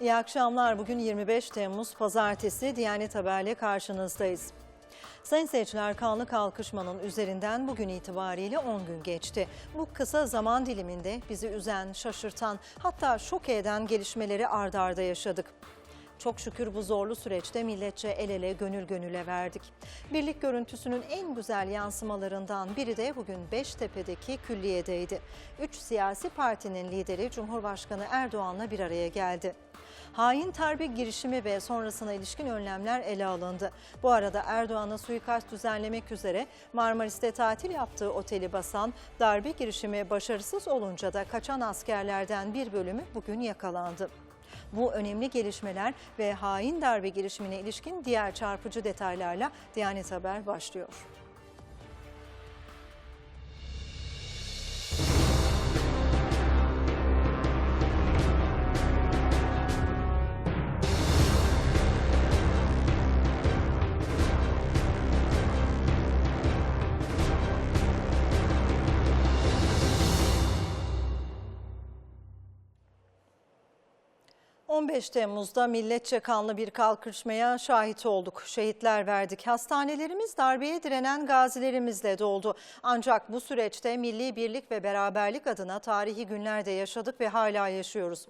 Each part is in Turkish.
İyi akşamlar. Bugün 25 Temmuz Pazartesi Diyanet Haber'le karşınızdayız. Sayın seyirciler kanlı kalkışmanın üzerinden bugün itibariyle 10 gün geçti. Bu kısa zaman diliminde bizi üzen, şaşırtan hatta şok eden gelişmeleri ard arda yaşadık. Çok şükür bu zorlu süreçte milletçe el ele gönül gönüle verdik. Birlik görüntüsünün en güzel yansımalarından biri de bugün Beştepe'deki külliyedeydi. Üç siyasi partinin lideri Cumhurbaşkanı Erdoğan'la bir araya geldi. Hain terbiye girişimi ve sonrasına ilişkin önlemler ele alındı. Bu arada Erdoğan'a suikast düzenlemek üzere Marmaris'te tatil yaptığı oteli basan darbe girişimi başarısız olunca da kaçan askerlerden bir bölümü bugün yakalandı. Bu önemli gelişmeler ve hain darbe girişimine ilişkin diğer çarpıcı detaylarla Diyanet Haber başlıyor. ...15 Temmuz'da milletçe kanlı bir kalkışmaya şahit olduk. Şehitler verdik. Hastanelerimiz darbeye direnen gazilerimizle doldu. Ancak bu süreçte milli birlik ve beraberlik adına tarihi günlerde yaşadık ve hala yaşıyoruz.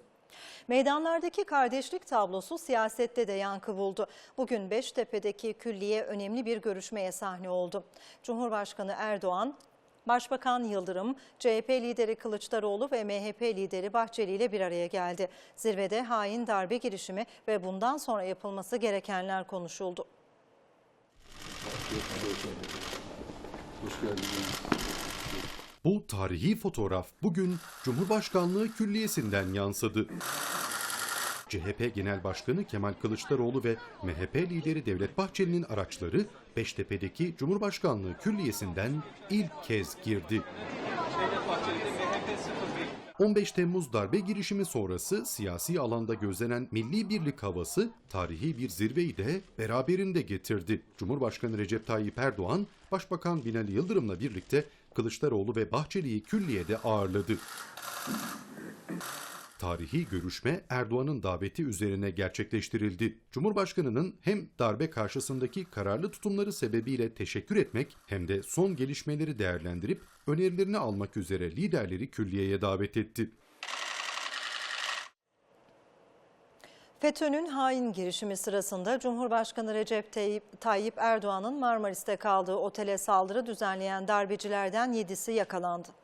Meydanlardaki kardeşlik tablosu siyasette de yankı buldu. Bugün Beştepe'deki külliye önemli bir görüşmeye sahne oldu. Cumhurbaşkanı Erdoğan, Başbakan Yıldırım, CHP lideri Kılıçdaroğlu ve MHP lideri Bahçeli ile bir araya geldi. Zirvede hain darbe girişimi ve bundan sonra yapılması gerekenler konuşuldu. Hoş geldiniz. Bu tarihi fotoğraf bugün Cumhurbaşkanlığı Külliyesi'nden yansıdı. CHP Genel Başkanı Kemal Kılıçdaroğlu ve MHP lideri Devlet Bahçeli'nin araçları Beştepe'deki Cumhurbaşkanlığı Külliyesi'nden ilk kez girdi. 15 Temmuz darbe girişimi sonrası siyasi alanda gözlenen milli birlik havası tarihi bir zirveyi de beraberinde getirdi. Cumhurbaşkanı Recep Tayyip Erdoğan, Başbakan Binali Yıldırım'la birlikte Kılıçdaroğlu ve Bahçeli'yi külliyede ağırladı. Tarihi görüşme Erdoğan'ın daveti üzerine gerçekleştirildi. Cumhurbaşkanının hem darbe karşısındaki kararlı tutumları sebebiyle teşekkür etmek hem de son gelişmeleri değerlendirip önerilerini almak üzere liderleri külliyeye davet etti. FETÖ'nün hain girişimi sırasında Cumhurbaşkanı Recep Tayyip, Erdoğan'ın Marmaris'te kaldığı otele saldırı düzenleyen darbecilerden 7'si yakalandı.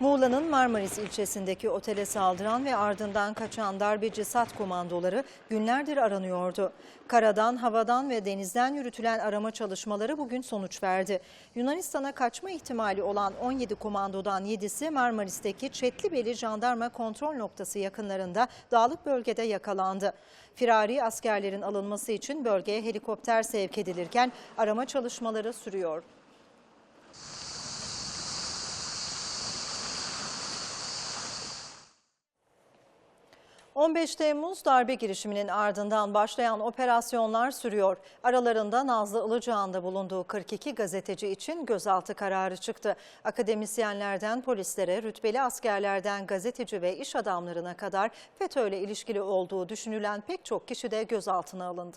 Muğla'nın Marmaris ilçesindeki otele saldıran ve ardından kaçan darbeci SAT komandoları günlerdir aranıyordu. Karadan, havadan ve denizden yürütülen arama çalışmaları bugün sonuç verdi. Yunanistan'a kaçma ihtimali olan 17 komandodan 7'si Marmaris'teki Çetlibeli Jandarma Kontrol Noktası yakınlarında dağlık bölgede yakalandı. Firari askerlerin alınması için bölgeye helikopter sevk edilirken arama çalışmaları sürüyor. ...15 Temmuz darbe girişiminin ardından başlayan operasyonlar sürüyor. Aralarında Nazlı Ilıcağ'ın da bulunduğu 42 gazeteci için gözaltı kararı çıktı. Akademisyenlerden polislere, rütbeli askerlerden gazeteci ve iş adamlarına kadar FETÖ ile ilişkili olduğu düşünülen pek çok kişi de gözaltına alındı.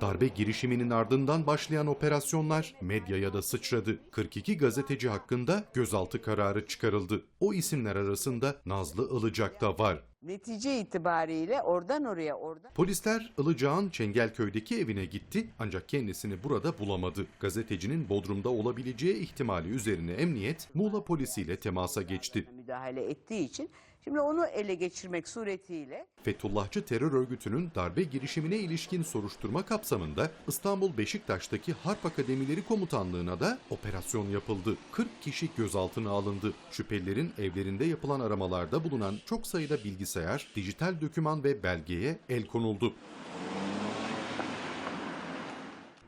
Darbe girişiminin ardından başlayan operasyonlar medyaya da sıçradı. 42 gazeteci hakkında gözaltı kararı çıkarıldı. O isimler arasında Nazlı Ilıcak da var. Netice itibariyle oradan oraya oradan Polisler Ilıcağ'ın Çengelköy'deki evine gitti ancak kendisini burada bulamadı. Gazetecinin Bodrum'da olabileceği ihtimali üzerine emniyet Muğla polisiyle temasa geçti. müdahale ettiği için şimdi onu ele geçirmek suretiyle Fethullahçı terör örgütünün darbe girişimine ilişkin soruşturma kapsamında İstanbul Beşiktaş'taki Harp Akademileri Komutanlığı'na da operasyon yapıldı. 40 kişi gözaltına alındı. Şüphelilerin evlerinde yapılan aramalarda bulunan çok sayıda bilgisayar, dijital döküman ve belgeye el konuldu.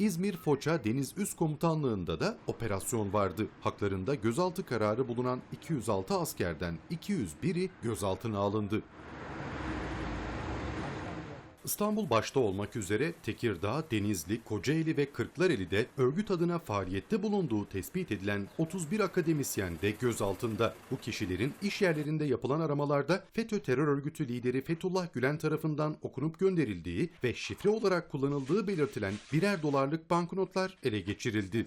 İzmir Foça Deniz Üst Komutanlığı'nda da operasyon vardı. Haklarında gözaltı kararı bulunan 206 askerden 201'i gözaltına alındı. İstanbul başta olmak üzere Tekirdağ, Denizli, Kocaeli ve Kırklareli'de örgüt adına faaliyette bulunduğu tespit edilen 31 akademisyen de gözaltında. Bu kişilerin iş yerlerinde yapılan aramalarda FETÖ terör örgütü lideri Fethullah Gülen tarafından okunup gönderildiği ve şifre olarak kullanıldığı belirtilen birer dolarlık banknotlar ele geçirildi.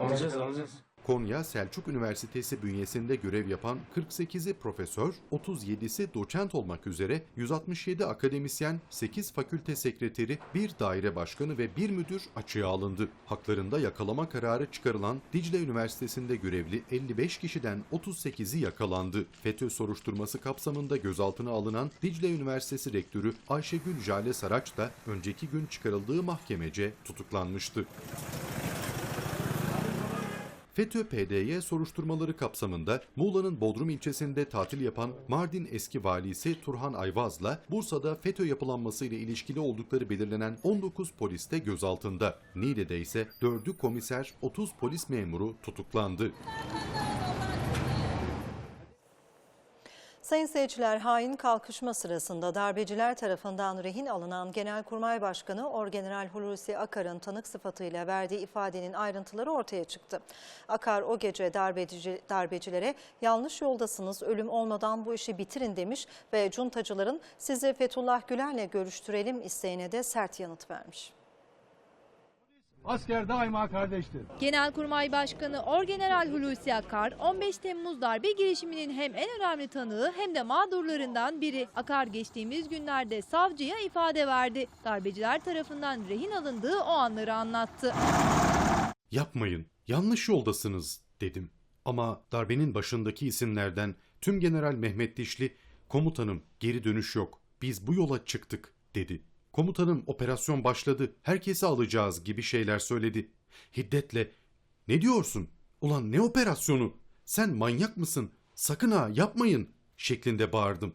Alacağız alacağız. Konya Selçuk Üniversitesi bünyesinde görev yapan 48'i profesör, 37'si doçent olmak üzere 167 akademisyen, 8 fakülte sekreteri, bir daire başkanı ve bir müdür açığa alındı. Haklarında yakalama kararı çıkarılan Dicle Üniversitesi'nde görevli 55 kişiden 38'i yakalandı. FETÖ soruşturması kapsamında gözaltına alınan Dicle Üniversitesi rektörü Ayşegül Jale Saraç da önceki gün çıkarıldığı mahkemece tutuklanmıştı. FETÖ-PDY soruşturmaları kapsamında Muğla'nın Bodrum ilçesinde tatil yapan Mardin eski valisi Turhan Ayvaz'la Bursa'da FETÖ yapılanması ile ilişkili oldukları belirlenen 19 polis de gözaltında. Niğde'de ise 4'ü komiser 30 polis memuru tutuklandı. Sayın seyirciler, hain kalkışma sırasında darbeciler tarafından rehin alınan Genelkurmay Başkanı Orgeneral Hulusi Akar'ın tanık sıfatıyla verdiği ifadenin ayrıntıları ortaya çıktı. Akar o gece darbeci, darbecilere yanlış yoldasınız, ölüm olmadan bu işi bitirin demiş ve cuntacıların sizi Fethullah Gülen'le görüştürelim isteğine de sert yanıt vermiş. Asker daima kardeştir. Genelkurmay Başkanı Orgeneral Hulusi Akar 15 Temmuz darbe girişiminin hem en önemli tanığı hem de mağdurlarından biri. Akar geçtiğimiz günlerde savcıya ifade verdi. Darbeciler tarafından rehin alındığı o anları anlattı. Yapmayın, yanlış yoldasınız dedim. Ama darbenin başındaki isimlerden tüm General Mehmet Dişli, komutanım geri dönüş yok, biz bu yola çıktık dedi. Komutanım operasyon başladı, herkesi alacağız gibi şeyler söyledi. Hiddetle, ne diyorsun? Ulan ne operasyonu? Sen manyak mısın? Sakın ha yapmayın şeklinde bağırdım.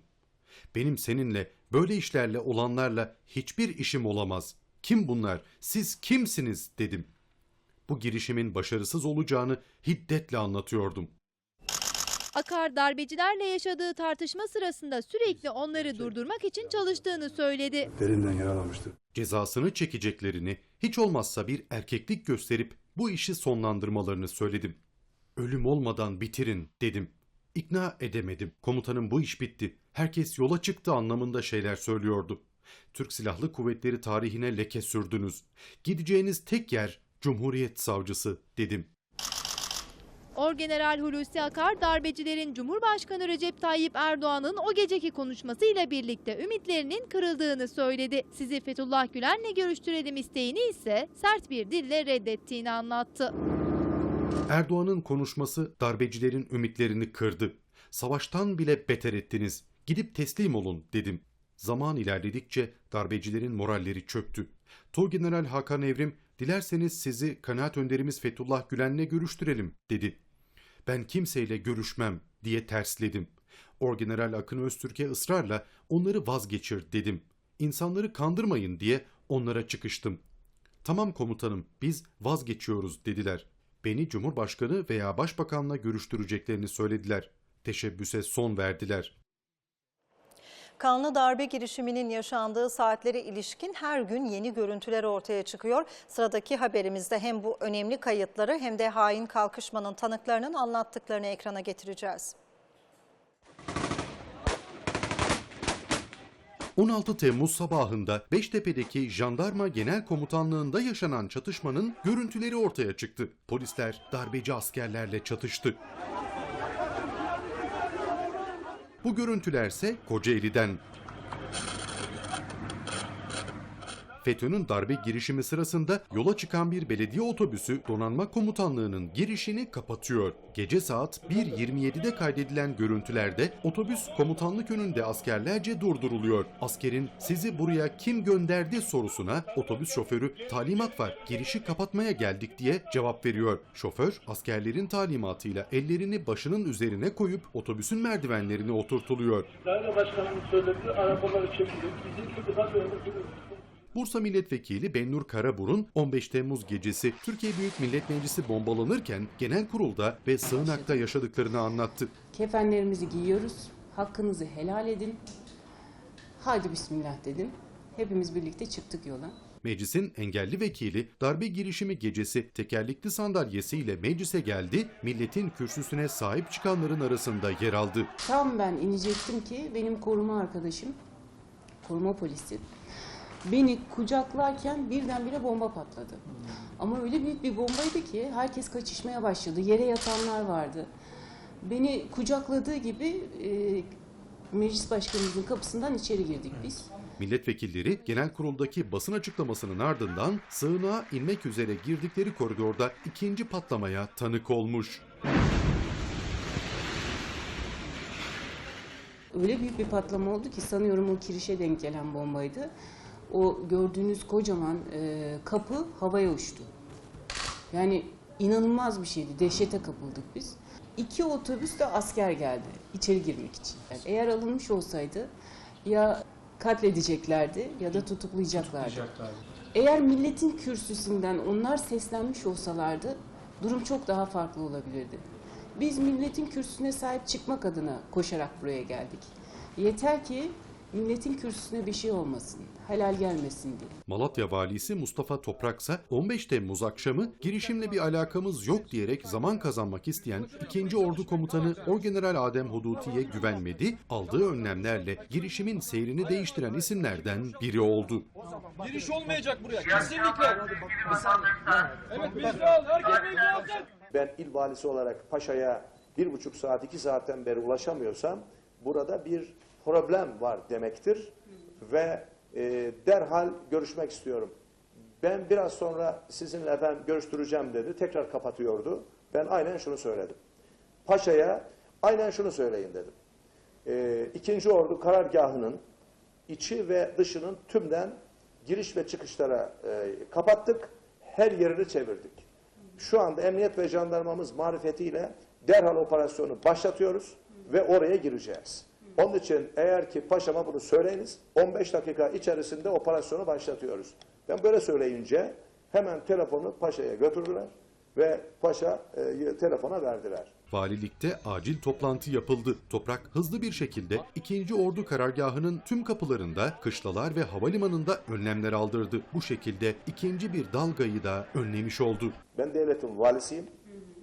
Benim seninle böyle işlerle olanlarla hiçbir işim olamaz. Kim bunlar? Siz kimsiniz dedim bu girişimin başarısız olacağını hiddetle anlatıyordum. Akar darbecilerle yaşadığı tartışma sırasında sürekli onları durdurmak için çalıştığını söyledi. Derinden yaralamıştı. Cezasını çekeceklerini, hiç olmazsa bir erkeklik gösterip bu işi sonlandırmalarını söyledim. Ölüm olmadan bitirin dedim. İkna edemedim. Komutanım bu iş bitti. Herkes yola çıktı anlamında şeyler söylüyordu. Türk Silahlı Kuvvetleri tarihine leke sürdünüz. Gideceğiniz tek yer Cumhuriyet Savcısı dedim. Orgeneral Hulusi Akar darbecilerin Cumhurbaşkanı Recep Tayyip Erdoğan'ın o geceki konuşmasıyla birlikte ümitlerinin kırıldığını söyledi. Sizi Fethullah Gülen'le görüştürelim isteğini ise sert bir dille reddettiğini anlattı. Erdoğan'ın konuşması darbecilerin ümitlerini kırdı. Savaştan bile beter ettiniz. Gidip teslim olun dedim. Zaman ilerledikçe darbecilerin moralleri çöktü. Tuğgeneral Hakan Evrim, dilerseniz sizi kanaat önderimiz Fethullah Gülen'le görüştürelim dedi. Ben kimseyle görüşmem diye tersledim. Orgeneral Akın Öztürk'e ısrarla onları vazgeçir dedim. İnsanları kandırmayın diye onlara çıkıştım. Tamam komutanım biz vazgeçiyoruz dediler. Beni Cumhurbaşkanı veya Başbakanla görüştüreceklerini söylediler. Teşebbüse son verdiler. Kanlı darbe girişiminin yaşandığı saatlere ilişkin her gün yeni görüntüler ortaya çıkıyor. Sıradaki haberimizde hem bu önemli kayıtları hem de hain kalkışmanın tanıklarının anlattıklarını ekrana getireceğiz. 16 Temmuz sabahında Beştepe'deki Jandarma Genel Komutanlığı'nda yaşanan çatışmanın görüntüleri ortaya çıktı. Polisler darbeci askerlerle çatıştı. Bu görüntülerse Kocaeli'den. FETÖ'nün darbe girişimi sırasında yola çıkan bir belediye otobüsü donanma komutanlığının girişini kapatıyor. Gece saat 1.27'de kaydedilen görüntülerde otobüs komutanlık önünde askerlerce durduruluyor. Askerin sizi buraya kim gönderdi sorusuna otobüs şoförü talimat var girişi kapatmaya geldik diye cevap veriyor. Şoför askerlerin talimatıyla ellerini başının üzerine koyup otobüsün merdivenlerine oturtuluyor. Daire başkanımız söyledi, arabaları çekilir. Bizim şu kadar. Bursa Milletvekili Bennur Karaburun 15 Temmuz gecesi Türkiye Büyük Millet Meclisi bombalanırken genel kurulda ve sığınakta yaşadıklarını anlattı. Kefenlerimizi giyiyoruz. Hakkınızı helal edin. Haydi bismillah dedim. Hepimiz birlikte çıktık yola. Meclisin engelli vekili darbe girişimi gecesi tekerlekli sandalyesiyle meclise geldi, milletin kürsüsüne sahip çıkanların arasında yer aldı. Tam ben inecektim ki benim koruma arkadaşım, koruma polisi beni kucaklarken birdenbire bomba patladı. Ama öyle büyük bir bombaydı ki herkes kaçışmaya başladı. Yere yatanlar vardı. Beni kucakladığı gibi e, meclis başkanımızın kapısından içeri girdik biz. Milletvekilleri genel kuruldaki basın açıklamasının ardından sığınağa inmek üzere girdikleri koridorda ikinci patlamaya tanık olmuş. Öyle büyük bir patlama oldu ki sanıyorum o kirişe denk gelen bombaydı. O gördüğünüz kocaman e, kapı havaya uçtu. Yani inanılmaz bir şeydi. Dehşete kapıldık biz. İki otobüs de asker geldi içeri girmek için. Yani eğer alınmış olsaydı ya katledeceklerdi ya da tutuklayacaklardı. Eğer milletin kürsüsünden onlar seslenmiş olsalardı durum çok daha farklı olabilirdi. Biz milletin kürsüsüne sahip çıkmak adına koşarak buraya geldik. Yeter ki milletin kürsüsüne bir şey olmasın, helal gelmesin diye. Malatya valisi Mustafa Topraksa 15 Temmuz akşamı girişimle bir alakamız yok diyerek zaman kazanmak isteyen 2. Ordu Komutanı Orgeneral Adem Huduti'ye güvenmedi, aldığı önlemlerle girişimin seyrini değiştiren isimlerden biri oldu. Giriş olmayacak buraya. Kesinlikle. Evet mecbur al. Herkes mecbur alacak. ben il valisi olarak Paşa'ya bir buçuk saat, iki saatten beri ulaşamıyorsam burada bir problem var demektir ve e, derhal görüşmek istiyorum. Ben biraz sonra sizinle efendim görüştüreceğim dedi. Tekrar kapatıyordu. Ben aynen şunu söyledim. Paşa'ya aynen şunu söyleyin dedim. E, ikinci ordu karargahının içi ve dışının tümden giriş ve çıkışlara e, kapattık. Her yerini çevirdik. Şu anda emniyet ve jandarmamız marifetiyle derhal operasyonu başlatıyoruz ve oraya gireceğiz. Onun için eğer ki paşama bunu söyleyiniz 15 dakika içerisinde operasyonu başlatıyoruz. Ben böyle söyleyince hemen telefonu paşaya götürdüler ve paşa e, telefona verdiler. Valilikte acil toplantı yapıldı. Toprak hızlı bir şekilde 2. Ordu karargahının tüm kapılarında, kışlalar ve havalimanında önlemler aldırdı. Bu şekilde ikinci bir dalgayı da önlemiş oldu. Ben devletin valisiyim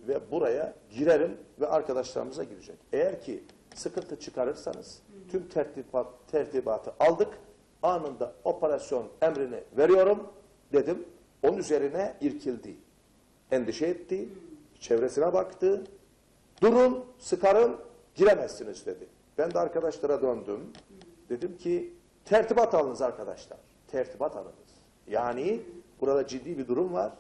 ve buraya girerim ve arkadaşlarımıza girecek. Eğer ki sıkıntı çıkarırsanız tüm tertibat, tertibatı aldık. Anında operasyon emrini veriyorum dedim. Onun üzerine irkildi. Endişe etti. Çevresine baktı. Durun, sıkarım, giremezsiniz dedi. Ben de arkadaşlara döndüm. Dedim ki tertibat alınız arkadaşlar. Tertibat alınız. Yani burada ciddi bir durum var.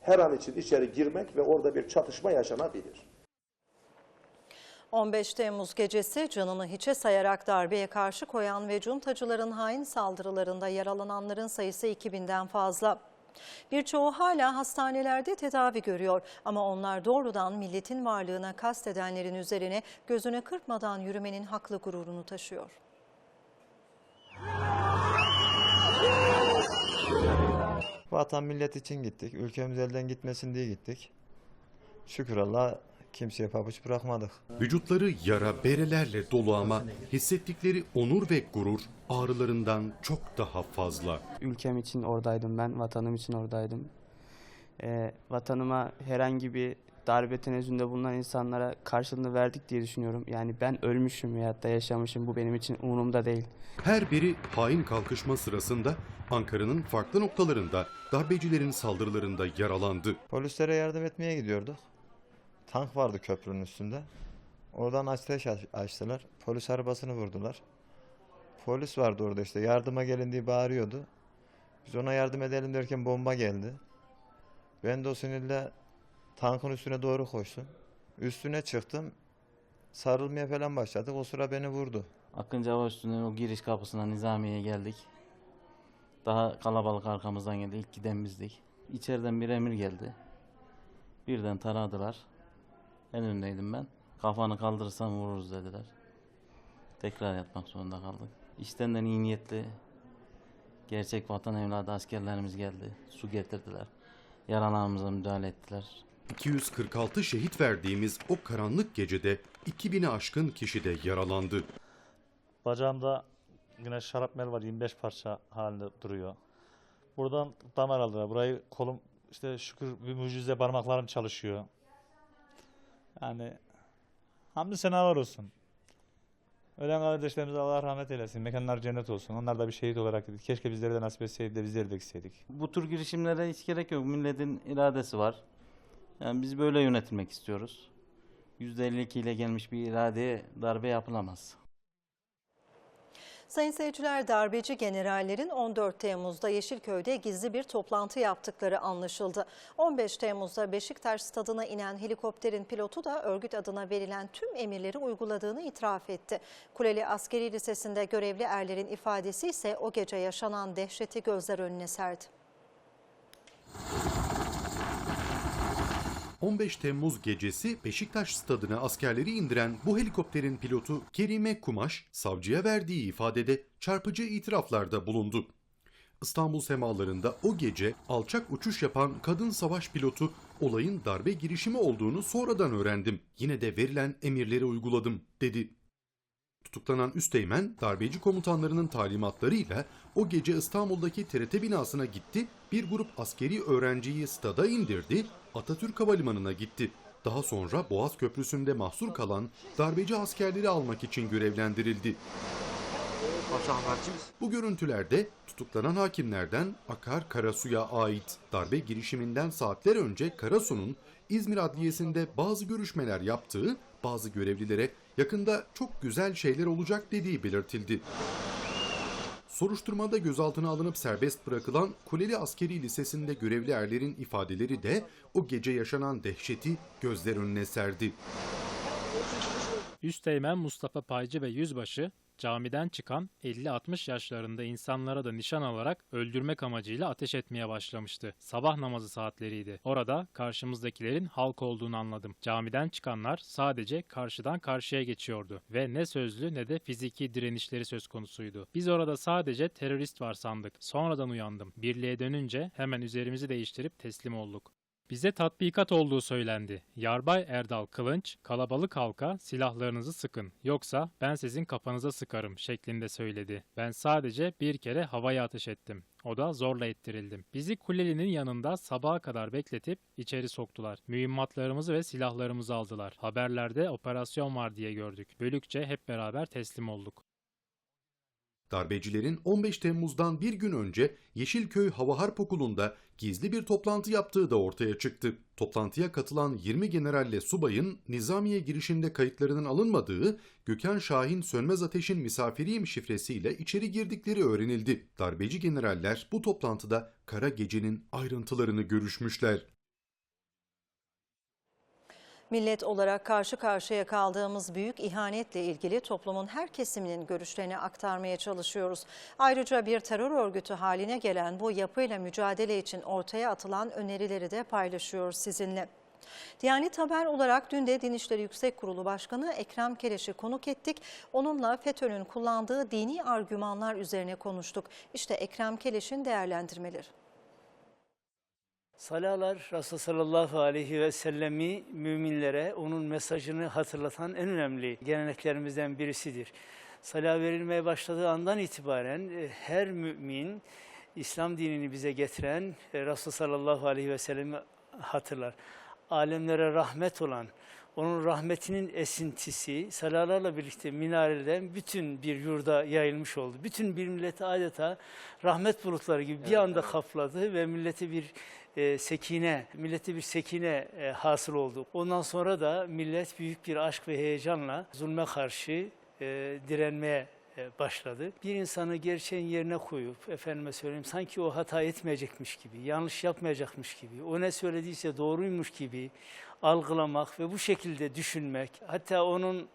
Her an için içeri girmek ve orada bir çatışma yaşanabilir. 15 Temmuz gecesi canını hiçe sayarak darbeye karşı koyan ve cuntacıların hain saldırılarında yaralananların sayısı 2000'den fazla. Birçoğu hala hastanelerde tedavi görüyor ama onlar doğrudan milletin varlığına kastedenlerin üzerine gözüne kırpmadan yürümenin haklı gururunu taşıyor. Vatan millet için gittik. Ülkemiz elden gitmesin diye gittik. Şükür Allah kimseye pabuç bırakmadık. Vücutları yara berelerle dolu ama hissettikleri onur ve gurur ağrılarından çok daha fazla. Ülkem için oradaydım ben, vatanım için oradaydım. Ee, vatanıma herhangi bir darbe tenezzülünde bulunan insanlara karşılığını verdik diye düşünüyorum. Yani ben ölmüşüm veyahut da yaşamışım bu benim için umurumda değil. Her biri hain kalkışma sırasında Ankara'nın farklı noktalarında darbecilerin saldırılarında yaralandı. Polislere yardım etmeye gidiyorduk. Tank vardı köprünün üstünde. Oradan ateş aç- açtılar. Polis arabasını vurdular. Polis vardı orada işte yardıma gelin diye bağırıyordu. Biz ona yardım edelim derken bomba geldi. Ben de o sinirle tankın üstüne doğru koştum. Üstüne çıktım. Sarılmaya falan başladık. O sıra beni vurdu. Akıncı Hava Üstü'nün o giriş kapısına Nizamiye'ye geldik. Daha kalabalık arkamızdan geldi. İlk giden bizdik. İçeriden bir emir geldi. Birden taradılar. En öndeydim ben. Kafanı kaldırırsan vururuz dediler. Tekrar yatmak zorunda kaldık. İşten iyi niyetli gerçek vatan evladı askerlerimiz geldi. Su getirdiler. Yaralarımıza müdahale ettiler. 246 şehit verdiğimiz o karanlık gecede 2000'i aşkın kişi de yaralandı. Bacağımda Yine şarapnel var 25 parça halinde duruyor. Buradan damar aldılar. Burayı kolum işte şükür bir mucize parmaklarım çalışıyor. Yani hamdü senalar olsun. Ölen kardeşlerimize Allah rahmet eylesin. Mekanlar cennet olsun. Onlar da bir şehit olarak gidip keşke bizlere de nasip etseydi de bizleri de gitseydik. Bu tür girişimlere hiç gerek yok. Milletin iradesi var. Yani biz böyle yönetilmek istiyoruz. %52 ile gelmiş bir iradeye darbe yapılamaz. Sayın seyirciler darbeci generallerin 14 Temmuz'da Yeşilköy'de gizli bir toplantı yaptıkları anlaşıldı. 15 Temmuz'da Beşiktaş stadına inen helikopterin pilotu da örgüt adına verilen tüm emirleri uyguladığını itiraf etti. Kuleli Askeri Lisesi'nde görevli erlerin ifadesi ise o gece yaşanan dehşeti gözler önüne serdi. 15 Temmuz gecesi Beşiktaş stadına askerleri indiren bu helikopterin pilotu Kerime Kumaş, savcıya verdiği ifadede çarpıcı itiraflarda bulundu. İstanbul semalarında o gece alçak uçuş yapan kadın savaş pilotu olayın darbe girişimi olduğunu sonradan öğrendim. Yine de verilen emirleri uyguladım dedi. Tutuklanan üsteğmen darbeci komutanlarının talimatlarıyla o gece İstanbul'daki TRT binasına gitti, bir grup askeri öğrenciyi stada indirdi, Atatürk Havalimanı'na gitti. Daha sonra Boğaz Köprüsü'nde mahsur kalan darbeci askerleri almak için görevlendirildi. Bu görüntülerde tutuklanan hakimlerden Akar Karasu'ya ait darbe girişiminden saatler önce Karasu'nun İzmir Adliyesi'nde bazı görüşmeler yaptığı, bazı görevlilere yakında çok güzel şeyler olacak dediği belirtildi. Soruşturmada gözaltına alınıp serbest bırakılan Kuleli Askeri Lisesi'nde görevli erlerin ifadeleri de o gece yaşanan dehşeti gözler önüne serdi. Üsteğmen Mustafa Paycı ve Yüzbaşı camiden çıkan 50-60 yaşlarında insanlara da nişan alarak öldürmek amacıyla ateş etmeye başlamıştı. Sabah namazı saatleriydi. Orada karşımızdakilerin halk olduğunu anladım. Camiden çıkanlar sadece karşıdan karşıya geçiyordu ve ne sözlü ne de fiziki direnişleri söz konusuydu. Biz orada sadece terörist var sandık. Sonradan uyandım. Birliğe dönünce hemen üzerimizi değiştirip teslim olduk. Bize tatbikat olduğu söylendi. Yarbay Erdal Kılınç, kalabalık halka silahlarınızı sıkın, yoksa ben sizin kafanıza sıkarım şeklinde söyledi. Ben sadece bir kere havaya ateş ettim. O da zorla ettirildim. Bizi Kuleli'nin yanında sabaha kadar bekletip içeri soktular. Mühimmatlarımızı ve silahlarımızı aldılar. Haberlerde operasyon var diye gördük. Bölükçe hep beraber teslim olduk. Darbecilerin 15 Temmuz'dan bir gün önce Yeşilköy Hava Harp Okulu'nda gizli bir toplantı yaptığı da ortaya çıktı. Toplantıya katılan 20 generalle subayın Nizamiye girişinde kayıtlarının alınmadığı Gökhan Şahin Sönmez Ateş'in misafiriyim şifresiyle içeri girdikleri öğrenildi. Darbeci generaller bu toplantıda Kara Gece'nin ayrıntılarını görüşmüşler. Millet olarak karşı karşıya kaldığımız büyük ihanetle ilgili toplumun her kesiminin görüşlerini aktarmaya çalışıyoruz. Ayrıca bir terör örgütü haline gelen bu yapıyla mücadele için ortaya atılan önerileri de paylaşıyoruz sizinle. Diyanet Haber olarak dün de Din İşleri Yüksek Kurulu Başkanı Ekrem Keleş'i konuk ettik. Onunla FETÖ'nün kullandığı dini argümanlar üzerine konuştuk. İşte Ekrem Keleş'in değerlendirmeleri. Salalar Resulullah sallallahu aleyhi ve sellemi müminlere onun mesajını hatırlatan en önemli geleneklerimizden birisidir. Salah verilmeye başladığı andan itibaren e, her mümin İslam dinini bize getiren e, Resulullah sallallahu aleyhi ve sellemi hatırlar. Alemlere rahmet olan, onun rahmetinin esintisi salalarla birlikte minareden bütün bir yurda yayılmış oldu. Bütün bir milleti adeta rahmet bulutları gibi bir anda kapladı ve milleti bir e, sekine, millete bir sekine e, hasıl oldu. Ondan sonra da millet büyük bir aşk ve heyecanla zulme karşı e, direnmeye e, başladı. Bir insanı gerçeğin yerine koyup, efendime söyleyeyim sanki o hata etmeyecekmiş gibi, yanlış yapmayacakmış gibi, o ne söylediyse doğruymuş gibi algılamak ve bu şekilde düşünmek, hatta onun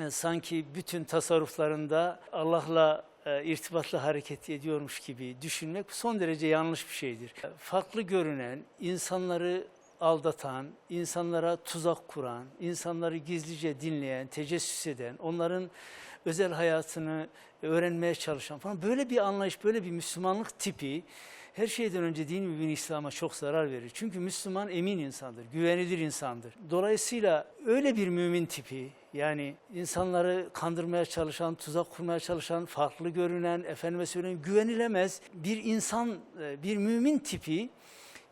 e, sanki bütün tasarruflarında Allah'la e, irtibatlı hareket ediyormuş gibi düşünmek son derece yanlış bir şeydir. Farklı görünen, insanları aldatan, insanlara tuzak kuran, insanları gizlice dinleyen, tecessüs eden, onların özel hayatını öğrenmeye çalışan falan böyle bir anlayış, böyle bir Müslümanlık tipi her şeyden önce din mübin İslam'a çok zarar verir. Çünkü Müslüman emin insandır, güvenilir insandır. Dolayısıyla öyle bir mümin tipi yani insanları kandırmaya çalışan, tuzak kurmaya çalışan, farklı görünen, efendime söyleyeyim güvenilemez bir insan, e, bir mümin tipi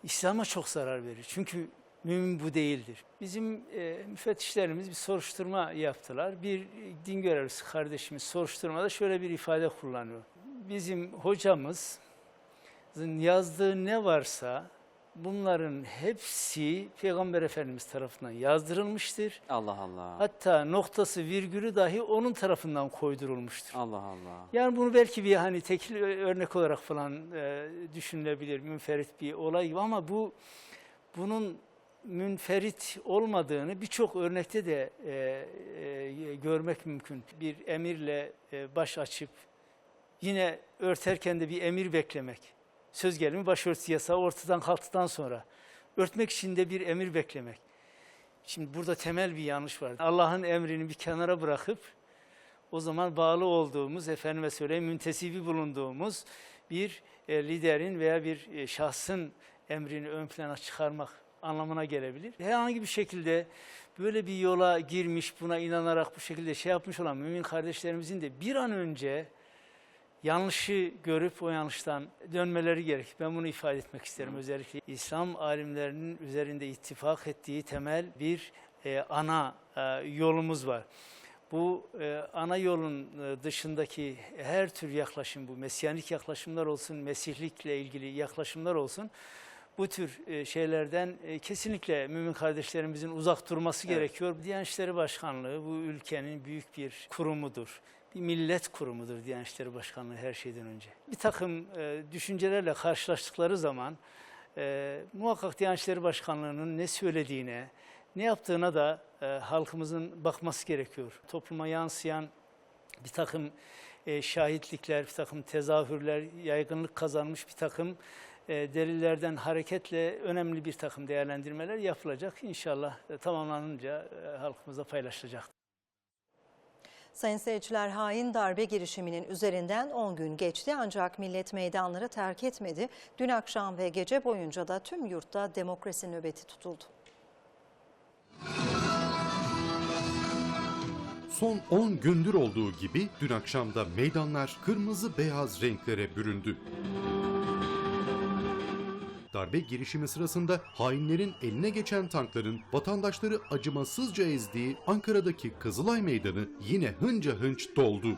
İslam'a çok zarar verir. Çünkü mümin bu değildir. Bizim e, müfettişlerimiz bir soruşturma yaptılar. Bir din görevlisi kardeşimiz soruşturmada şöyle bir ifade kullanıyor. Bizim hocamızın yazdığı ne varsa bunların hepsi Peygamber Efendimiz tarafından yazdırılmıştır. Allah Allah. Hatta noktası virgülü dahi onun tarafından koydurulmuştur. Allah Allah. Yani bunu belki bir hani tekil ö- örnek olarak falan e, düşünülebilir, münferit bir olay gibi ama bu bunun münferit olmadığını birçok örnekte de e, e, görmek mümkün. Bir emirle e, baş açıp yine örterken de bir emir beklemek. Söz gelimi başörtüsü yasağı ortadan kalktıktan sonra örtmek için de bir emir beklemek. Şimdi burada temel bir yanlış var. Allah'ın emrini bir kenara bırakıp o zaman bağlı olduğumuz, efendime söyleyeyim müntesibi bulunduğumuz bir e, liderin veya bir e, şahsın emrini ön plana çıkarmak anlamına gelebilir. Herhangi bir şekilde böyle bir yola girmiş, buna inanarak bu şekilde şey yapmış olan mümin kardeşlerimizin de bir an önce yanlışı görüp o yanlıştan dönmeleri gerek. Ben bunu ifade etmek isterim özellikle. İslam alimlerinin üzerinde ittifak ettiği temel bir e, ana e, yolumuz var. Bu e, ana yolun e, dışındaki her tür yaklaşım, bu mesyanik yaklaşımlar olsun, mesihlikle ilgili yaklaşımlar olsun, bu tür e, şeylerden e, kesinlikle mümin kardeşlerimizin uzak durması gerekiyor. Diyanet İşleri Başkanlığı bu ülkenin büyük bir kurumudur. Bir millet kurumudur Diyanet İşleri Başkanlığı her şeyden önce. Bir takım e, düşüncelerle karşılaştıkları zaman muhakkak Diyanet İşleri Başkanlığı'nın ne söylediğine, ne yaptığına da halkımızın bakması gerekiyor. Topluma yansıyan bir takım şahitlikler, bir takım tezahürler, yaygınlık kazanmış bir takım delillerden hareketle önemli bir takım değerlendirmeler yapılacak. İnşallah e, tamamlanınca e, halkımıza paylaşılacak. Sayın seyirciler hain darbe girişiminin üzerinden 10 gün geçti ancak millet meydanları terk etmedi. Dün akşam ve gece boyunca da tüm yurtta demokrasi nöbeti tutuldu. Son 10 gündür olduğu gibi dün akşamda meydanlar kırmızı beyaz renklere büründü. Darbe girişimi sırasında hainlerin eline geçen tankların vatandaşları acımasızca ezdiği Ankara'daki Kızılay Meydanı yine hınca hınç doldu.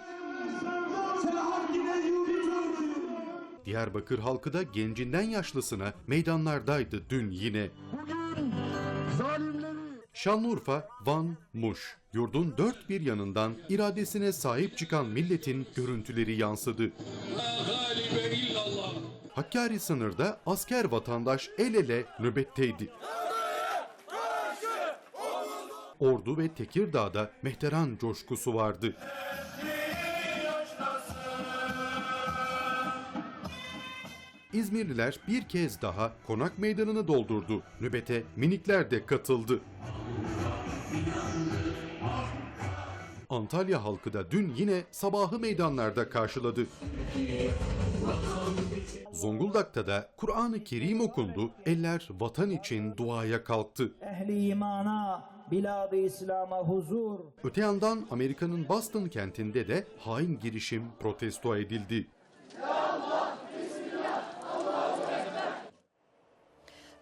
Diyarbakır halkı da gencinden yaşlısına meydanlardaydı dün yine. Şanlıurfa, Van, Muş. Yurdun dört bir yanından iradesine sahip çıkan milletin görüntüleri yansıdı. Hakkari sınırda asker vatandaş el ele nöbetteydi. Ordu ve Tekirdağ'da mehteran coşkusu vardı. İzmirliler bir kez daha konak meydanını doldurdu. Nöbete minikler de katıldı. Antalya halkı da dün yine sabahı meydanlarda karşıladı. Zonguldak'ta da Kur'an-ı Kerim okundu, eller vatan için duaya kalktı. ehli imana, bilad-ı İslam'a huzur. Öte yandan Amerika'nın Boston kentinde de hain girişim protesto edildi.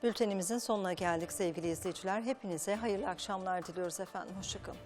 Bültenimizin sonuna geldik sevgili izleyiciler. Hepinize hayırlı akşamlar diliyoruz efendim. Hoşçakalın.